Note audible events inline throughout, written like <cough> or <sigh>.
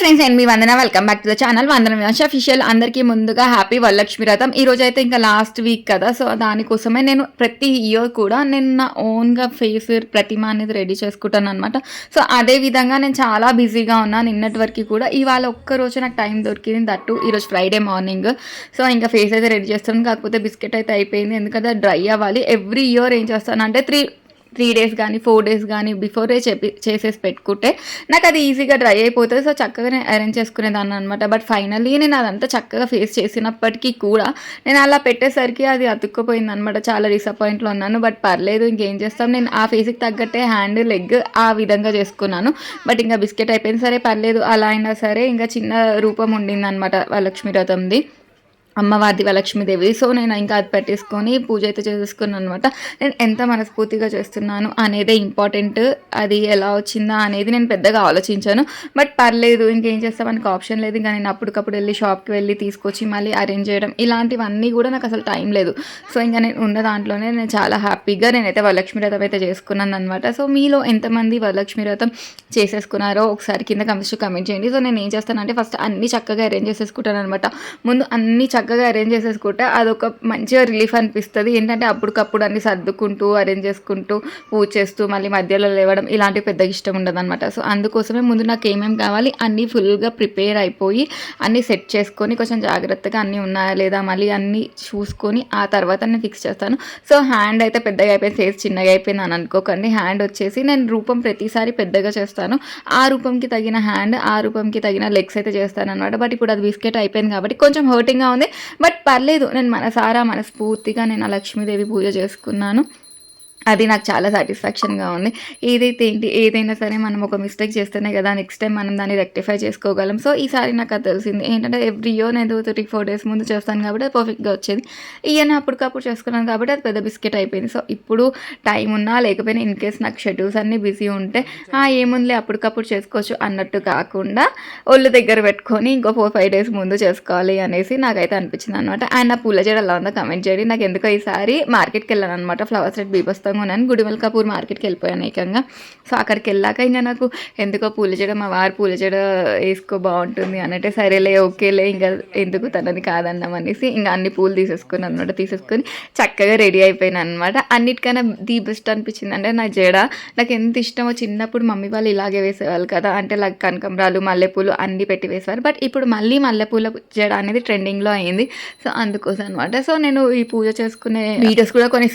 Friends నేను మీ Vandana. Welcome back to the channel Vandana Vinash official అందరికీ ముందుగా happy Varalakshmi రథం ఈ రోజు అయితే ఇంకా లాస్ట్ వీక్ కదా. సో దానికోసమే నేను ప్రతి ఇయర్ కూడా నేను నా ఓన్గా ఫేస్ ప్రతిమ అనేది రెడీ చేసుకుంటాను అనమాట సో అదే విధంగా నేను చాలా బిజీగా ఉన్నాను నిన్నటి వరకు కూడా ఇవాళ ఒక్క రోజు నాకు టైం దొరికింది దట్టు ఈరోజు ఫ్రైడే మార్నింగ్ సో ఇంకా ఫేస్ అయితే రెడీ చేస్తాను. కాకపోతే బిస్కెట్ అయితే అయిపోయింది. ఎందుకంటే డ్రై అవ్వాలి. ఎవ్రీ ఇయర్ ఏం చేస్తాను అంటే త్రీ త్రీ డేస్ కానీ ఫోర్ డేస్ కానీ బిఫోరే చెప్పి చేసేసి పెట్టుకుంటే నాకు అది ఈజీగా డ్రై అయిపోతుంది. సో చక్కగా నేను అరేంజ్ చేసుకునేదాన్ని అనమాట బట్ ఫైనల్లీ నేను అదంతా చక్కగా ఫేస్ చేసినప్పటికీ కూడా నేను అలా పెట్టేసరికి అది అతుక్కుపోయింది అనమాట చాలా డిసప్పాయింట్లో ఉన్నాను. బట్ పర్లేదు ఇంకేం చేస్తాం? నేను ఆ ఫేస్కి తగ్గట్టే హ్యాండ్ లెగ్ ఆ విధంగా చేసుకున్నాను. బట్ ఇంకా బిస్కెట్ అయిపోయింది. సరే పర్లేదు. అలా అయినా సరే ఇంకా చిన్న రూపం ఉండింది అనమాట లక్ష్మీ రథంది అమ్మవారిది లక్ష్మీదేవి సో నేను ఇంకా అది పెట్టేసుకొని పూజ అయితే చేసుకున్నాను అనమాట నేను ఎంత మనస్ఫూర్తిగా చేస్తున్నాను అనేదే ఇంపార్టెంట్. అది ఎలా వచ్చిందా అనేది నేను పెద్దగా ఆలోచించాను. బట్ పర్లేదు ఇంకేం చేస్తాం ఆప్షన్ లేదు. ఇంకా నేను అప్పటికప్పుడు వెళ్ళి షాప్కి వెళ్ళి తీసుకొచ్చి మళ్ళీ అరేంజ్ చేయడం ఇలాంటివన్నీ కూడా నాకు అసలు టైం లేదు. సో ఇంకా నేను ఉన్న దాంట్లోనే నేను చాలా హ్యాపీగా నేనైతే వరలక్ష్మి వ్రతం అయితే చేసుకున్నాను అనమాట సో మీలో ఎంతమంది వరలక్ష్మి వ్రతం చేసేసుకున్నారో ఒకసారి కింద కమిస్ట్ కమెంట్ చేయండి. సో నేను ఏం చేస్తానంటే ఫస్ట్ అన్ని చక్కగా అరేంజ్ చేసేసుకుంటాను అనమాట ముందు అన్ని చక్కగా అరేంజ్ చేసేసుకుంటే అదొక మంచిగా రిలీఫ్ అనిపిస్తుంది. ఏంటంటే అప్పటికప్పుడు అన్ని సర్దుకుంటూ అరేంజ్ చేసుకుంటూ పూజ చేస్తూ మళ్ళీ మధ్యలో లేవడం ఇలాంటి పెద్దగా ఇష్టం ఉండదు అనమాట సో అందుకోసమే ముందు నాకు ఏమేమి కావాలి అన్నీ ఫుల్గా ప్రిపేర్ అయిపోయి అన్నీ సెట్ చేసుకొని కొంచెం జాగ్రత్తగా అన్నీ ఉన్నాయా లేదా మళ్ళీ అన్నీ చూసుకొని ఆ తర్వాత నేను ఫిక్స్ చేస్తాను. సో హ్యాండ్ అయితే పెద్దగా అయిపోయింది ఫేస్ చిన్నగా అయిపోయింది అని అనుకోకండి. హ్యాండ్ వచ్చేసి నేను రూపం ప్రతిసారి పెద్దగా చేస్తాను. ఆ రూపంకి తగిన హ్యాండ్ ఆ రూపంకి తగిన లెగ్స్ అయితే చేస్తాను అనమాట బట్ ఇప్పుడు అది బిస్కెట్ అయిపోయింది కాబట్టి కొంచెం హర్టింగ్గా ఉంది. బట్ పర్లేదు నేను మనసారా మనస్ఫూర్తిగా నేను ఆ లక్ష్మీదేవి పూజ చేసుకున్నాను. అది నాకు చాలా సాటిస్ఫాక్షన్గా ఉంది. ఏదైతే ఏంటి ఏదైనా సరే మనం ఒక మిస్టేక్ చేస్తేనే కదా నెక్స్ట్ టైం మనం దాన్ని రెక్టిఫై చేసుకోగలం. సో ఈసారి నాకు అది తెలిసింది. ఏంటంటే ఎవ్రీ ఇయర్ నేను త్రీ ఫోర్ డేస్ ముందు చేస్తాను కాబట్టి అది పర్ఫెక్ట్గా వచ్చేది. ఈయన అప్పటికప్పుడు చేసుకున్నాను కాబట్టి అది పెద్ద బిస్కెట్ అయిపోయింది. సో ఇప్పుడు టైం ఉన్నా లేకపోయినా ఇన్ కేస్ నాకు షెడ్యూల్స్ అన్నీ బిజీ ఉంటే ఏముందిలే అప్పటికప్పుడు చేసుకోవచ్చు అన్నట్టు కాకుండా ఒళ్ళు దగ్గర పెట్టుకొని ఇంకో ఫోర్ ఫైవ్ డేస్ ముందు చేసుకోవాలి అనేసి నాకైతే అనిపించింది అనమాట అండ్ నా పూల జడ ఎలా ఉందో కమెంట్ చేయండి. నాకు ఎందుకో ఈసారి మార్కెట్కి వెళ్ళాను అనమాట ఫ్లవర్స్ రెడ్ బీబస్తో కొన్నాను గుడివల్ కపూర్ మార్కెట్కి వెళ్ళిపోయాను ఏకంగా. సో అక్కడికి వెళ్ళాక ఇంకా నాకు ఎందుకో పూల జడ మా వారు పూల జడ వేసుకో బాగుంటుంది అన్నట్టే సరేలే ఓకేలే ఇంకా ఎందుకు తనది కాదన్నాం అనేసి ఇంకా అన్ని పూలు తీసేసుకుని అనమాట తీసేసుకొని చక్కగా రెడీ అయిపోయాను అనమాట అన్నిటికన్నా ది బెస్ట్ అనిపించింది అంటే నా జడ నాకు ఎంత ఇష్టమో చిన్నప్పుడు మమ్మీ వాళ్ళు ఇలాగే వేసేవాళ్ళు కదా అంటే లైక్ కనకంబరాలు మల్లెపూలు అన్ని పెట్టి వేసేవారు. బట్ ఇప్పుడు మళ్ళీ మల్లెపూల జడ అనేది ట్రెండింగ్లో అయింది. సో అందుకోసం అనమాట సో నేను ఈ పూజ చేసుకునే వీడియోస్ కూడా కొన్ని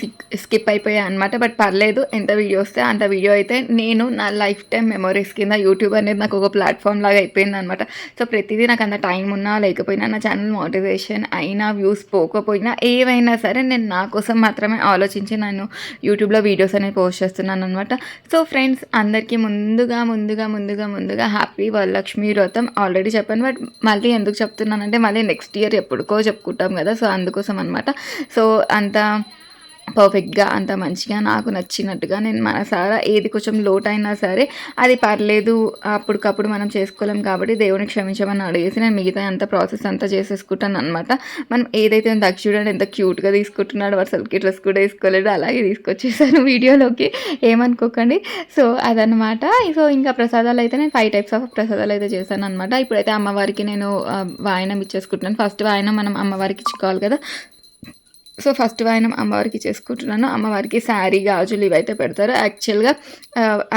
స్కిప్ అయిపోయాయి అనమాట బట్ పర్లేదు ఎంత వీడియో వస్తే అంత వీడియో అయితే నేను నా లైఫ్ టైం మెమరీస్ కింద యూట్యూబ్ అనేది నాకు ఒక ప్లాట్ఫామ్ లాగా అయిపోయింది అనమాట సో ప్రతిదీ నాకు అంత టైం ఉన్నా లేకపోయినా నా ఛానల్ మోటివేషన్ అయినా వ్యూస్ పోకపోయినా ఏవైనా సరే నేను నా కోసం మాత్రమే ఆలోచించి నేను యూట్యూబ్లో వీడియోస్ అనేది పోస్ట్ చేస్తున్నాను అనమాట సో ఫ్రెండ్స్ అందరికీ ముందుగా ముందుగా ముందుగా ముందుగా హ్యాపీ వరలక్ష్మి వ్రతం ఆల్రెడీ చెప్పాను. బట్ మళ్ళీ ఎందుకు చెప్తున్నానంటే మళ్ళీ నెక్స్ట్ ఇయర్ ఎప్పుడుకో చెప్పుకుంటాం కదా సో అందుకోసం అనమాట సో అంత పర్ఫెక్ట్గా అంత మంచిగా నాకు నచ్చినట్టుగా నేను మనసారా ఏది కొంచెం లోట్ అయినా సరే అది పర్లేదు అప్పటికప్పుడు మనం చేసుకోలేం కాబట్టి దేవుని క్షమించమని అడిగేసి నేను మిగతా అంత ప్రాసెస్ అంతా చేసేసుకుంటాను అనమాట మనం ఏదైతే దక్ష చూడండి ఎంత క్యూట్గా తీసుకుంటున్నాడు అసలుకి డ్రెస్ కూడా వేసుకోలేడు అలాగే తీసుకొచ్చేసాను <laughs> వీడియోలోకి. ఏమనుకోకండి. సో అదనమాట సో ఇంకా ప్రసాదాలు అయితే నేను ఫైవ్ టైప్స్ ఆఫ్ ప్రసాదాలు అయితే చేశాను అనమాట ఇప్పుడైతే అమ్మవారికి నేను వాయనం ఇచ్చేసుకుంటున్నాను. ఫస్ట్ వాయనం మనం అమ్మవారికి ఇచ్చుకోవాలి కదా. సో ఫస్ట్ వాయనం అమ్మవారికి చేసుకుంటున్నాను. అమ్మవారికి శారీ గాజులు ఇవైతే పెడతారు. యాక్చువల్గా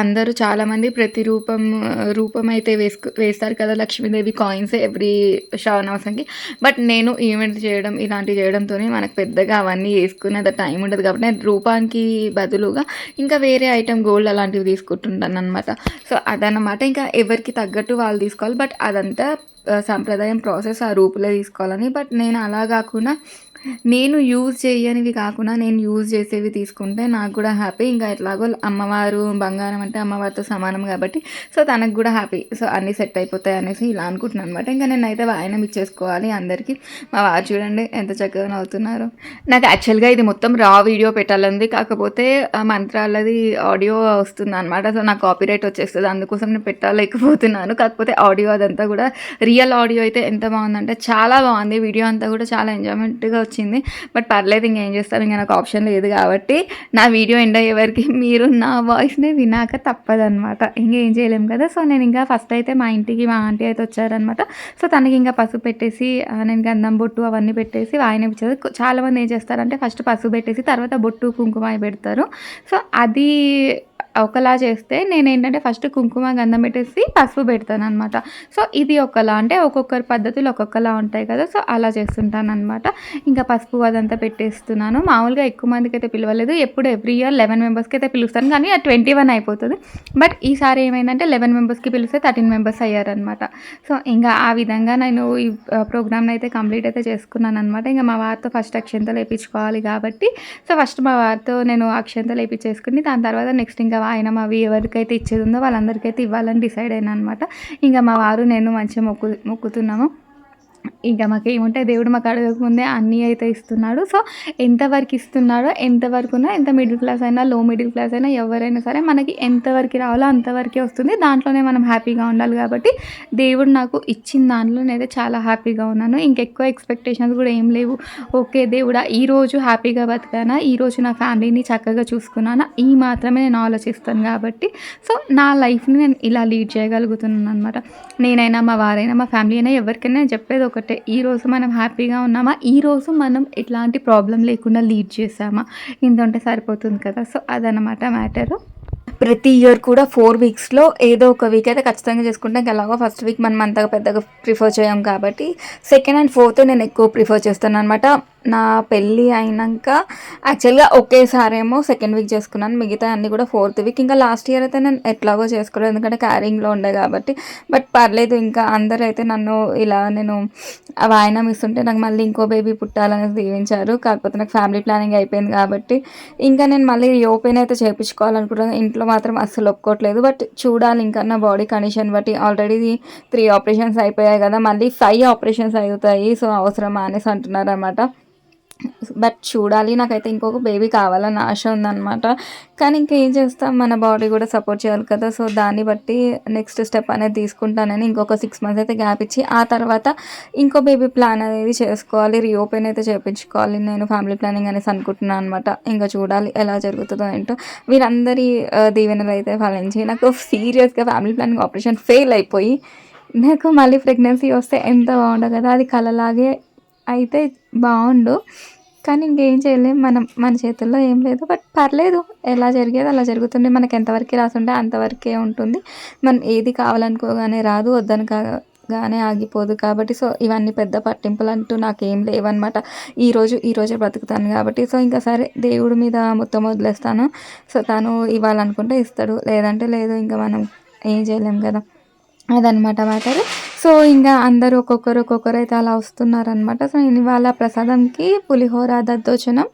అందరూ చాలామంది ప్రతి రూపం రూపం అయితే వేసుకు వేస్తారు కదా లక్ష్మీదేవి కాయిన్స్ ఎవ్రీ శ్రావణమాసంకి బట్ నేను ఈవెంట్ చేయడం ఇలాంటివి చేయడంతో మనకు పెద్దగా అవన్నీ వేసుకునేది టైం ఉండదు కాబట్టి నేను రూపానికి బదులుగా ఇంకా వేరే ఐటెం గోల్డ్ అలాంటివి తీసుకుంటుంటాను అనమాట సో అదనమాట ఇంకా ఎవరికి తగ్గట్టు వాళ్ళు తీసుకోవాలి. బట్ అదంతా సాంప్రదాయం ప్రాసెస్ ఆ రూపులో తీసుకోవాలని. బట్ నేను అలా కాకుండా నేను యూజ్ చేయనివి కాకుండా నేను యూజ్ చేసేవి తీసుకుంటే నాకు కూడా హ్యాపీ ఇంకా ఎట్లాగో అమ్మవారు బంగారం అంటే అమ్మవారితో సమానం కాబట్టి సో తనకు కూడా హ్యాపీ సో అన్నీ సెట్ అయిపోతాయి అనేసి ఇలా అనుకుంటున్నాను అనమాట ఇంకా నేనైతే వాయనం ఇచ్చేసుకోవాలి అందరికీ. మా వారు చూడండి ఎంత చక్కగా నవ్వుతున్నారు. నాకు యాక్చువల్గా ఇది మొత్తం రా వీడియో పెట్టాలంది. కాకపోతే మంత్రాలది ఆడియో వస్తుంది అనమాట సో నాకు కాపీరైట్ వచ్చేస్తుంది. అందుకోసం నేను పెట్టలేకపోతున్నాను. కాకపోతే ఆడియో అదంతా కూడా రియల్ ఆడియో అయితే ఎంత బాగుందంటే చాలా బాగుంది. వీడియో అంతా కూడా చాలా ఎంజాయ్మెంట్గా వచ్చింది వచ్చింది. బట్ పర్లేదు ఇంకేం చేస్తాం? ఇంకా నాకు ఆప్షన్ లేదు కాబట్టి నా వీడియో ఎండ్ అయ్యేవరకు మీరు నా వాయిస్ని వినాక తప్పదనమాట ఇంకేం చేయలేము కదా? సో నేను ఇంకా ఫస్ట్ అయితే మా ఇంటికి మా ఆంటీ అయితే వచ్చారనమాట సో తనకి ఇంకా పసుపు పెట్టేసి నేను గంధం బొట్టు అవన్నీ పెట్టేసి వాయిన ఇచ్చేది చాలామంది ఏం చేస్తారంటే ఫస్ట్ పసుపు పెట్టేసి తర్వాత బొట్టు కుంకుమ పెడతారు. సో అది ఒకలా చేస్తే నేను ఏంటంటే ఫస్ట్ కుంకుమ గంధం పెట్టేసి పసుపు పెడతాను అనమాట సో ఇది ఒకలా అంటే ఒక్కొక్కరి పద్ధతులు ఒక్కొక్కలా ఉంటాయి కదా సో అలా చేస్తుంటాను అనమాట ఇంకా పసుపు అదంతా పెట్టేస్తున్నాను. మామూలుగా ఎక్కువ మందికి అయితే పిలవలేదు. ఎప్పుడు ఎవ్రీ ఇయర్ లెవెన్ మెంబర్స్కి అయితే పిలుస్తాను కానీ ట్వంటీ వన్ అయిపోతుంది. బట్ ఈసారి ఏమైందంటే లెవెన్ మెంబర్స్కి పిలిస్తే థర్టీన్ మెంబర్స్ అయ్యారనమాట సో ఇంకా ఆ విధంగా నేను ఈ ప్రోగ్రామ్ని అయితే కంప్లీట్ అయితే చేసుకున్నాను అనమాట ఇంకా మా వారితో ఫస్ట్ అక్షంతలు వేయించుకోవాలి కాబట్టి సో ఫస్ట్ మా వారితో నేను అక్షంతలు వేయించేసుకుని దాని తర్వాత నెక్స్ట్ ఇంకా ఆయన అవి ఎవరికైతే ఇచ్చేది ఉందో వాళ్ళందరికైతే ఇవ్వాలని డిసైడ్ అయినా అనమాట ఇంకా మా వారు నేను మంచిగా మొక్కు మొక్కుతున్నాము. ఇంకా మాకు ఏముంటాయి దేవుడు మాకు అడగకముందే అన్నీ అయితే ఇస్తున్నాడు. సో ఎంతవరకు ఇస్తున్నాడో ఎంతవరకు ఉన్నా ఎంత మిడిల్ క్లాస్ అయినా లో మిడిల్ క్లాస్ అయినా ఎవరైనా సరే మనకి ఎంతవరకు రావాలో అంతవరకే వస్తుంది. దాంట్లోనే మనం హ్యాపీగా ఉండాలి కాబట్టి దేవుడు నాకు ఇచ్చిన దాంట్లో నేనైతే చాలా హ్యాపీగా ఉన్నాను. ఇంకెక్కువ ఎక్స్పెక్టేషన్స్ కూడా ఏం లేవు. ఓకే దేవుడా ఈ రోజు హ్యాపీగా బతికానా? ఈరోజు నా ఫ్యామిలీని చక్కగా చూసుకున్నానా? ఈ మాత్రమే నేను ఆలోచిస్తాను కాబట్టి. సో నా లైఫ్ని నేను ఇలా లీడ్ చేయగలుగుతున్నాను అనమాట నేనైనా మా వారైనా మా ఫ్యామిలీ అయినా ఎవరికైనా చెప్పేది ఒకటే. ఈ రోజు మనం హ్యాపీగా ఉన్నామా? ఈ రోజు మనం ఎట్లాంటి ప్రాబ్లం లేకుండా లీడ్ చేసామా ఇంత ఉంటే సరిపోతుంది కదా? సో అదనమాట మ్యాటరు. ప్రతి ఇయర్ కూడా ఫోర్ వీక్స్లో ఏదో ఒక వీక్ అయితే ఖచ్చితంగా చేసుకుంటాం. ఇంకా ఎలాగో ఫస్ట్ వీక్ మనం అంతగా పెద్దగా ప్రిఫర్ చేయం కాబట్టి సెకండ్ అండ్ ఫోర్త్ నేను ఎక్కువ ప్రిఫర్ చేస్తాను అనమాట నా పెళ్ళి అయినాక యాక్చువల్గా ఒకేసారేమో సెకండ్ వీక్ చేసుకున్నాను. మిగతా అన్ని కూడా ఫోర్త్ వీక్ ఇంకా లాస్ట్ ఇయర్ అయితే నేను ఎట్లాగో చేసుకోలేదు. ఎందుకంటే క్యారింగ్లో ఉండే కాబట్టి. బట్ పర్లేదు ఇంకా అందరూ అయితే నన్ను ఇలా నేను వాయనం ఇస్తుంటే నాకు మళ్ళీ ఇంకో బేబీ పుట్టాలని దీవించారు. కాకపోతే నాకు ఫ్యామిలీ ప్లానింగ్ అయిపోయింది కాబట్టి. ఇంకా నేను మళ్ళీ ఓపెన్ అయితే చేయించుకోవాలనుకుంటున్నాను ఇంట్లో మాత్రం అస్సలు ఒప్పుకోవట్లేదు. బట్ చూడాలి ఇంకా నా బాడీ కండిషన్ బట్టి. ఆల్రెడీ త్రీ ఆపరేషన్స్ అయిపోయాయి కదా. మళ్ళీ ఫైవ్ ఆపరేషన్స్ అవుతాయి. సో అవసరమా అనేసి అంటున్నారు అనమాట బట్ చూడాలి. నాకైతే ఇంకొక బేబీ కావాలని ఆశ ఉందన్నమాట. కానీ ఇంకా ఏం చేస్తాం? మన బాడీ కూడా సపోర్ట్ చేయాలి కదా. సో దాన్ని బట్టి నెక్స్ట్ స్టెప్ అనేది తీసుకుంటానని ఇంకొక సిక్స్ మంత్స్ అయితే గ్యాప్ ఇచ్చి ఆ తర్వాత ఇంకో బేబీ ప్లాన్ అనేది చేసుకోవాలి. రీఓపెన్ అయితే చేయించుకోవాలి నేను ఫ్యామిలీ ప్లానింగ్ అనేసి అనుకుంటున్నాను అనమాట ఇంకా చూడాలి ఎలా జరుగుతుందో ఏంటో. వీరందరి దీవెనలు అయితే ఫలించి నాకు సీరియస్గా ఫ్యామిలీ ప్లానింగ్ ఆపరేషన్ ఫెయిల్ అయిపోయి నాకు మళ్ళీ ప్రెగ్నెన్సీ వస్తే ఎంత బాగుండదు కదా. అది కలలాగే అయితే బాగుండు. కానీ ఇంకేం చేయలేం. మనం మన చేతుల్లో ఏం లేదు. బట్ పర్లేదు. ఎలా జరిగేది అలా జరుగుతుంది. మనకి ఎంతవరకు రాసుంటే అంతవరకే ఉంటుంది. మనం ఏది కావాలనుకోగానే రాదు. వద్దను కా- గానే ఆగిపోదు కాబట్టి. సో ఇవన్నీ పెద్ద పట్టింపులు అంటూ నాకేం లేవన్నమాట. ఈరోజు ఈరోజే బ్రతుకుతాను కాబట్టి. సో ఇంకా సరే. దేవుడి మీద మొత్తం వదిలేస్తాను. సో తను ఇవ్వాలనుకుంటే ఇస్తాడు. లేదంటే లేదు. ఇంకా మనం ఏం చేయలేం కదా. అదనమాట మ్యాటర్. సో ఇంకా అందరూ ఒక్కొక్కరు ఒక్కొక్కరు అయితే అలా వస్తున్నారనమాట సో ఇవాళ ప్రసాదంకి పులిహోర దద్దోచనం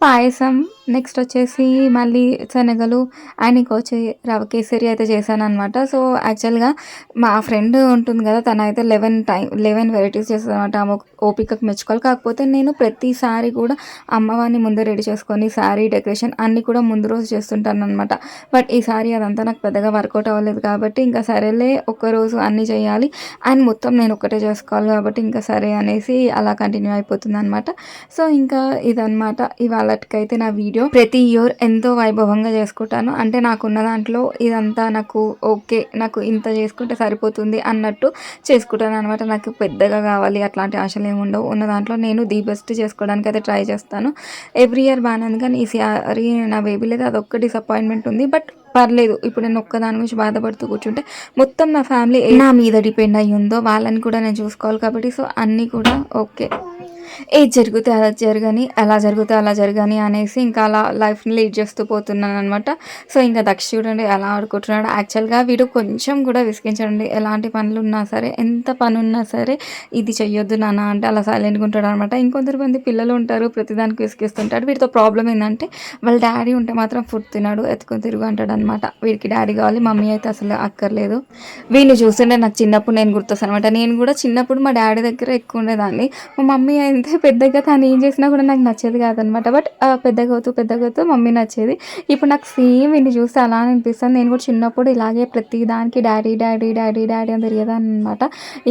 పాయసం నెక్స్ట్ వచ్చేసి మళ్ళీ శనగలు ఆయనకి వచ్చి రవ కేసరి అయితే చేశాను అనమాట సో యాక్చువల్గా మా ఫ్రెండ్ ఉంటుంది కదా తన అయితే లెవెన్ టైం లెవెన్ వెరైటీస్ చేస్తుంది అనమాట ఆమె ఓపికకు మెచ్చుకోవాలి. కాకపోతే నేను ప్రతిసారి కూడా అమ్మవారిని ముందే రెడీ చేసుకొని శారీ డెకరేషన్ అన్నీ కూడా ముందు రోజు చేస్తుంటాను అనమాట బట్ ఈసారి అదంతా నాకు పెద్దగా వర్కౌట్ అవ్వలేదు కాబట్టి ఇంకా సరేలే ఒక్కరోజు అన్నీ చేయాలి. అండ్ మొత్తం నేను ఒక్కటే చేసుకోవాలి కాబట్టి ఇంకా సరే అనేసి అలా కంటిన్యూ అయిపోతుంది అనమాట సో ఇంకా ఇదనమాట ఇవాళకైతే నా వీడియో ప్రతి ఇయర్ ఎంతో వైభవంగా చేసుకుంటాను. అంటే నాకున్న దాంట్లో ఇదంతా నాకు ఓకే నాకు ఇంత చేసుకుంటే సరిపోతుంది అన్నట్టు చేసుకుంటాను అనమాట నాకు పెద్దగా కావాలి అట్లాంటి ఆశలు ఏమి ఉండవు. ఉన్న దాంట్లో నేను ది బెస్ట్ చేసుకోవడానికి అయితే ట్రై చేస్తాను. ఎవ్రీ ఇయర్ బాగానే ఉంది కానీ ఈసారి నా బేబీ లేదు అదొక్క డిసప్పాయింట్మెంట్ ఉంది. బట్ పర్లేదు ఇప్పుడు నేను ఒక్కదాని గురించి బాధపడుతూ కూర్చుంటే మొత్తం నా ఫ్యామిలీ నా మీద డిపెండ్ అయ్యి ఉందో వాళ్ళని కూడా నేను చూసుకోవాలి కాబట్టి సో అన్నీ కూడా ఓకే. ఏది జరిగితే అలా జరగని ఎలా జరిగితే అలా జరగని అనేసి ఇంకా అలా లైఫ్ని లీడ్ చేస్తూ పోతున్నాను అనమాట సో ఇంకా దక్ష చూడండి ఎలా ఆడుకుంటున్నాడు. యాక్చువల్గా వీడు కొంచెం కూడా విసిగించండి ఎలాంటి పనులు ఉన్నా సరే ఎంత పని ఉన్నా సరే ఇది చెయ్యొద్దు నాన్న అంటే అలా సైలెంట్గా ఉంటాడు అనమాట ఇంకొందరు మంది పిల్లలు ఉంటారు ప్రతిదానికి విసిగిస్తుంటాడు. వీటితో ప్రాబ్లం ఏంటంటే వాళ్ళ డాడీ ఉంటే మాత్రం ఫుడ్ తినాడు ఎత్తుకొని తిరుగు అంటాడు అనమాట వీడికి డాడీ కావాలి మమ్మీ అయితే అసలు అక్కర్లేదు. వీడిని చూస్తుంటే నాకు చిన్నప్పుడు నేను గుర్తొస్తాను అనమాట నేను కూడా చిన్నప్పుడు మా డాడీ దగ్గర ఎక్కువ ఉండేదాన్ని. మా మమ్మీ ఎంత పెద్దగా తను ఏం చేసినా కూడా నాకు నచ్చేది కాదనమాట. బట్ పెద్దగా అవుతూ పెద్దగా అవుతూ మమ్మీ నచ్చేది. ఇప్పుడు నాకు సేమ్ వీడిని చూస్తే అలా అనిపిస్తుంది. నేను కూడా చిన్నప్పుడు ఇలాగే ప్రతి దానికి డాడీ డాడీ డాడీ డాడీ అని తిరిగేదాన్ని అనమాట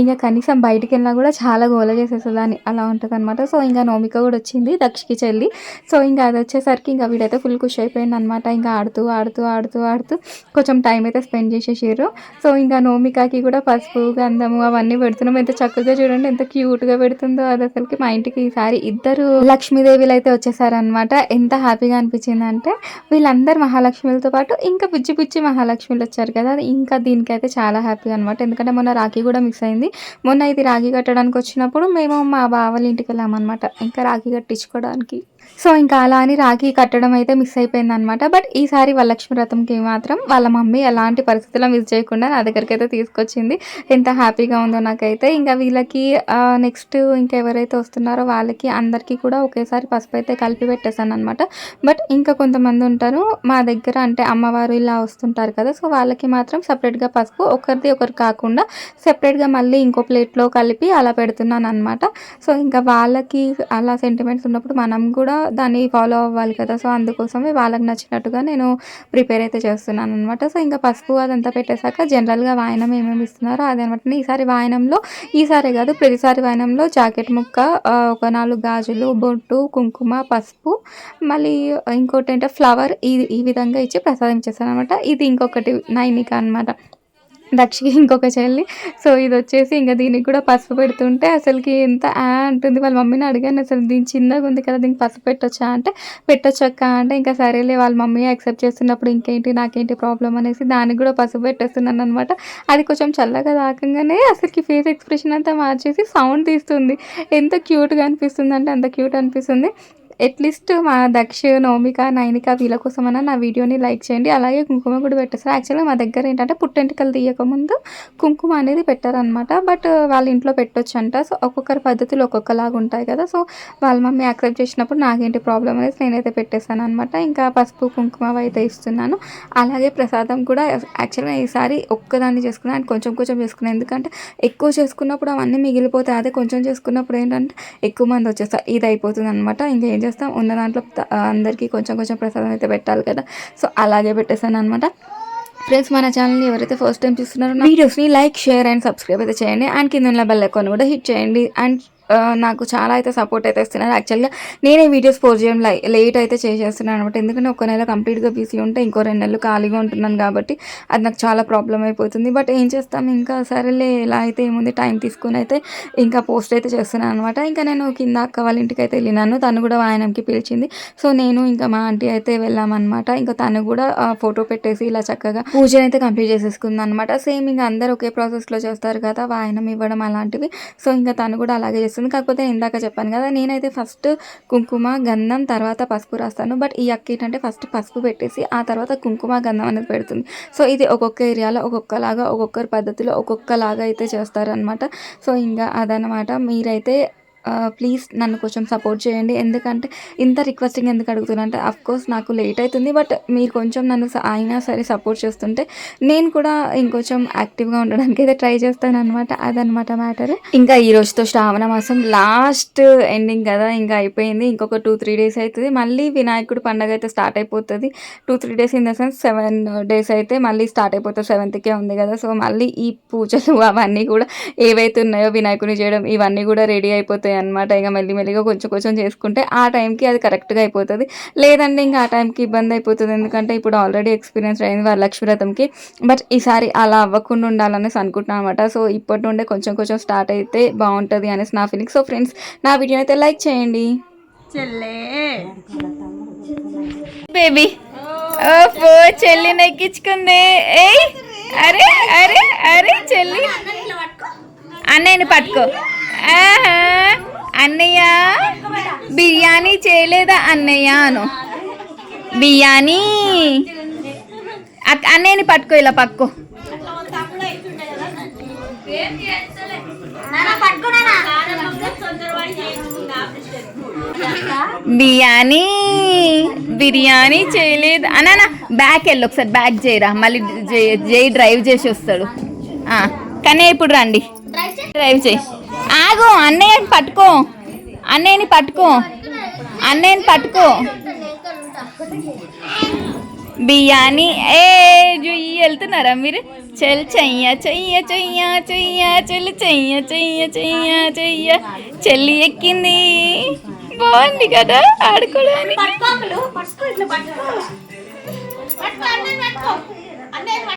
ఇంకా కనీసం బయటికి వెళ్ళినా కూడా చాలా గోల చేసేసేదాన్ని. అలా ఉంటుంది అనమాట సో ఇంకా నోమిక కూడా వచ్చింది దక్షికి చెల్లి. సో ఇంకా అది వచ్చేసరికి ఇంకా వీడైతే ఫుల్ ఖుషి అయిపోయింది అనమాట ఇంకా ఆడుతూ ఆడుతూ ఆడుతూ ఆడుతూ కొంచెం టైం అయితే స్పెండ్ చేసేసారు. సో ఇంకా నోమికాకి కూడా పసుపు గంధము అవన్నీ పెడుతున్నాం. ఎంత చక్కగా చూడండి ఎంత క్యూట్గా పెడుతుందో అది అసలుకి మా ఇంటికి ఈసారి ఇద్దరు లక్ష్మీదేవిలు అయితే వచ్చేసారనమాట ఎంత హ్యాపీగా అనిపించింది అంటే వీళ్ళందరు మహాలక్ష్మిలతో పాటు ఇంకా బుజ్జి బుజ్జి మహాలక్ష్మిలు వచ్చారు కదా. ఇంకా దీనికైతే చాలా హ్యాపీగా అనమాట ఎందుకంటే మొన్న రాఖీ కూడా మిక్స్ అయింది. మొన్న ఇది రాఖీ కట్టడానికి వచ్చినప్పుడు మేము మా బావల ఇంటికి వెళ్ళామన్నమాట. ఇంకా రాఖీ కట్టించుకోవడానికి. సో ఇంకా అలా అని రాఖీ కట్టడం అయితే మిస్ అయిపోయింది అనమాట బట్ ఈసారి వరలక్ష్మి వ్రతంకి మాత్రం వాళ్ళ మమ్మీ ఎలాంటి పరిస్థితుల్లో మిస్ చేయకుండా నా దగ్గరికి అయితే తీసుకొచ్చింది. ఎంత హ్యాపీగా ఉందో నాకైతే. ఇంకా వీళ్ళకి నెక్స్ట్ ఇంకా ఎవరైతే వస్తున్నారో వాళ్ళకి అందరికీ కూడా ఒకేసారి పసుపు అయితే కలిపి పెట్టేశాను అనమాట బట్ ఇంకా కొంతమంది ఉంటారు మా దగ్గర అంటే అమ్మవారు ఇలా వస్తుంటారు కదా సో వాళ్ళకి మాత్రం సపరేట్గా పసుపు ఒకరిది ఒకరు కాకుండా సెపరేట్గా మళ్ళీ ఇంకో ప్లేట్లో కలిపి అలా పెడుతున్నాను అనమాట సో ఇంకా వాళ్ళకి అలా సెంటిమెంట్స్ ఉన్నప్పుడు మనం కూడా దాన్ని ఫాలో అవ్వాలి కదా. సో అందుకోసమే వాళ్ళకి నచ్చినట్టుగా నేను ప్రిపేర్ అయితే చేస్తున్నాను అనమాట సో ఇంకా పసుపు అదంతా పెట్టేశాక జనరల్గా వాయనం ఏమేమి ఇస్తున్నారో అదనమాట ఈసారి వాయనంలో ఈసారి కాదు ప్రతిసారి వాయనంలో జాకెట్ ముక్క ఒక నాలుగు గాజులు బొట్టు కుంకుమ పసుపు మళ్ళీ ఇంకోటి ఏంటంటే ఫ్లవర్ ఈ ఈ విధంగా ఇచ్చి ప్రసాదం ఇచ్చేస్తాను అనమాట ఇది ఇంకొకటి నైనిక అనమాట దక్షికి ఇంకొక చెల్లి. సో ఇది వచ్చేసి ఇంకా దీనికి కూడా పసుపు పెడుతుంటే అసలుకి ఎంత ఆ అంటుంది. వాళ్ళ మమ్మీని అడిగాను అసలు దీని చిన్నగా ఉంది కదా దీనికి పసుపు పెట్టొచ్చా అంటే పెట్టొచ్చక్క అంటే ఇంకా సరేలే వాళ్ళ మమ్మీ యాక్సెప్ట్ చేస్తున్నప్పుడు ఇంకేంటి నాకేంటి ప్రాబ్లం అనేసి దానికి కూడా పసుపు పెట్టేస్తున్నాను అనమాట అది కొంచెం చల్లగా తాకంగానే అసలుకి ఫేస్ ఎక్స్ప్రెషన్ అంతా మార్చేసి సౌండ్ తీస్తుంది. ఎంత క్యూట్గా అనిపిస్తుంది అంటే అంత క్యూట్ అనిపిస్తుంది. అట్లీస్ట్ మా దక్ష నౌమిక నైనిక వీళ్ళ కోసమైనా నా వీడియోని లైక్ చేయండి. అలాగే కుంకుమ కూడా పెట్టేస్తారు యాక్చువల్గా మా దగ్గర ఏంటంటే పుట్టెంటికలు తీయకముందు కుంకుమ అనేది పెట్టారనమాట బట్ వాళ్ళ ఇంట్లో పెట్టొచ్చు అంట సో ఒక్కొక్కరి పద్ధతులు ఒక్కొక్కలాగా ఉంటాయి కదా. సో వాళ్ళ మమ్మీ యాక్సెప్ట్ చేసినప్పుడు నాకేంటి ప్రాబ్లం అనేది నేనైతే పెట్టేశాను అనమాట ఇంకా పసుపు కుంకుమ అయితే ఇస్తున్నాను. అలాగే ప్రసాదం కూడా యాక్చువల్గా ఈసారి ఒక్కదాన్ని చేసుకున్నాను అండ్ కొంచెం కొంచెం చేసుకున్నాను ఎందుకంటే ఎక్కువ చేసుకున్నప్పుడు అవన్నీ మిగిలిపోతాయి. అదే కొంచెం చేసుకున్నప్పుడు ఏంటంటే ఎక్కువ మంది వచ్చేస్తారు. ఇది అయిపోతుంది అనమాట ఇంకా ఏం చేస్తాం. ఉన్న దాంట్లో అందరికీ కొంచెం కొంచెం ప్రసాదం అయితే పెట్టాలి కదా. సో అలాగే పెట్టేశాను అనమాట ఫ్రెండ్స్ మన ఛానల్ని ఎవరైతే ఫస్ట్ టైం చూస్తున్నారో వీడియోస్ని లైక్ షేర్ అండ్ సబ్స్క్రైబ్ అయితే చేయండి. అండ్ కింద ఉన్న బెల్ ఐకాన్ కూడా హిట్ చేయండి. అండ్ నాకు చాలా అయితే సపోర్ట్ అయితే ఇస్తున్నారు. యాక్చువల్గా నేనే వీడియోస్ పోస్ట్ చేయడం లై లేట్ అయితే చేసేస్తున్నాను అనమాట ఎందుకంటే ఒక నెల కంప్లీట్గా బిజీ ఉంటే ఇంకో రెండు నెలలు ఖాళీగా ఉంటున్నాను కాబట్టి అది నాకు చాలా ప్రాబ్లం అయిపోతుంది. బట్ ఏం చేస్తాం? ఇంకా సరేలే ఎలా అయితే ఏముంది? టైం తీసుకుని అయితే ఇంకా పోస్ట్ అయితే చేస్తున్నాను అనమాట ఇంకా నేను కింద అక్క వాళ్ళ ఇంటికి అయితే వెళ్ళినాను. తను కూడా వాయనంకి పిలిచింది. సో నేను ఇంకా మా ఆంటీ అయితే వెళ్ళామన్నమాట ఇంకా తను కూడా ఫోటో పెట్టేసి ఇలా చక్కగా పూజ అయితే కంప్లీట్ చేసేసుకుంది అనమాట సేమ్ ఇంకా అందరు ఒకే ప్రాసెస్లో చేస్తారు కదా వాయనం ఇవ్వడం అలాంటివి. సో ఇంకా తను కూడా అలాగే చేస్తుంది. కాకపోతే ఇందాక చెప్పాను కదా నేనైతే ఫస్ట్ కుంకుమ గంధం తర్వాత పసుపు రాస్తాను. బట్ ఈ అక్క ఏంటంటే ఫస్ట్ పసుపు పెట్టేసి ఆ తర్వాత కుంకుమ గంధం అనేది పెడుతుంది. సో ఇది ఒక్కొక్క ఏరియాలో ఒక్కొక్కలాగా ఒక్కొక్కరి పద్ధతిలో ఒక్కొక్కలాగా అయితే చేస్తారనమాట సో ఇంకా అదనమాట మీరైతే ప్లీజ్ నన్ను కొంచెం సపోర్ట్ చేయండి. ఎందుకంటే ఇంత రిక్వెస్టింగ్ ఎందుకు అడుగుతున్నా అంటే కోర్స్ నాకు లేట్ అవుతుంది బట్ మీరు కొంచెం నన్ను అయినా సరే సపోర్ట్ చేస్తుంటే నేను కూడా ఇంకొంచెం యాక్టివ్గా ఉండడానికి అయితే ట్రై చేస్తాను అనమాట అదనమాట మ్యాటర్ ఇంకా ఈ రోజుతో శ్రావణ మాసం లాస్ట్ ఎండింగ్ కదా ఇంకా అయిపోయింది. ఇంకొక టూ త్రీ డేస్ అవుతుంది మళ్ళీ వినాయకుడు పండగ అయితే స్టార్ట్ అయిపోతుంది. Two three days in the sense seven days అయితే మళ్ళీ స్టార్ట్ అయిపోతుంది. సెవెంత్కే ఉంది కదా సో మళ్ళీ ఈ పూజలు అవన్నీ కూడా ఏవైతే ఉన్నాయో వినాయకుని చేయడం ఇవన్నీ కూడా రెడీ అయిపోతాయి. అనమాట ఇంకా మెల్లి మెల్లిగా కొంచెం కొంచెం చేసుకుంటే ఆ టైంకి అది కరెక్ట్గా అయిపోతుంది. లేదంటే ఇంకా ఆ టైంకి ఇబ్బంది అయిపోతుంది. ఎందుకంటే ఇప్పుడు ఆల్రెడీ ఎక్స్పీరియన్స్ అయింది వరలక్ష్మి వ్రతంకి బట్ ఈసారి అలా అవ్వకుండా ఉండాలనేసి అనుకుంటున్నాను అనమాట సో ఇప్పటి నుండే కొంచెం కొంచెం స్టార్ట్ అయితే బాగుంటుంది అనేసి నా ఫీలింగ్. సో ఫ్రెండ్స్ నా వీడియో అయితే లైక్ చేయండి. చెల్లే. బేబీ. ఓ చెల్లిని ఎక్కించుకుంది ఏయ్ అరే అరే అరే చెల్లి. అన్నయ్యని పట్టుకో. అన్నయ్య బిర్యానీ చేయలేదా అన్నయ్య అను. బిర్యానీ. అక్క అన్నయ్యని పట్టుకో ఇలా పట్టుకో బిర్యానీ బిర్యానీ చేయలేదు. అన్న బ్యాక్ వెళ్ళి ఒకసారి బ్యాక్ చేయరా. మళ్ళీ జై- డ్రైవ్ చేసి వస్తాడు. కానీ ఇప్పుడు రండి. డ్రైవ్ చేయి. ఆగు అన్నయ్య పట్టుకో. అన్నయ్యని పట్టుకో. అన్నయ్యని పట్టుకో. బియ్యాని ఏ జుయ్యి వెళ్తున్నారా మీరు? చెల్ చెయ్య చెయ్య చెయ్య చెయ్య చెల్లి చెయ్య చెయ్య చెయ్య చెయ్య. చెల్లి ఎక్కింది. బాగుంది కదా ఆడుకోవడానికి.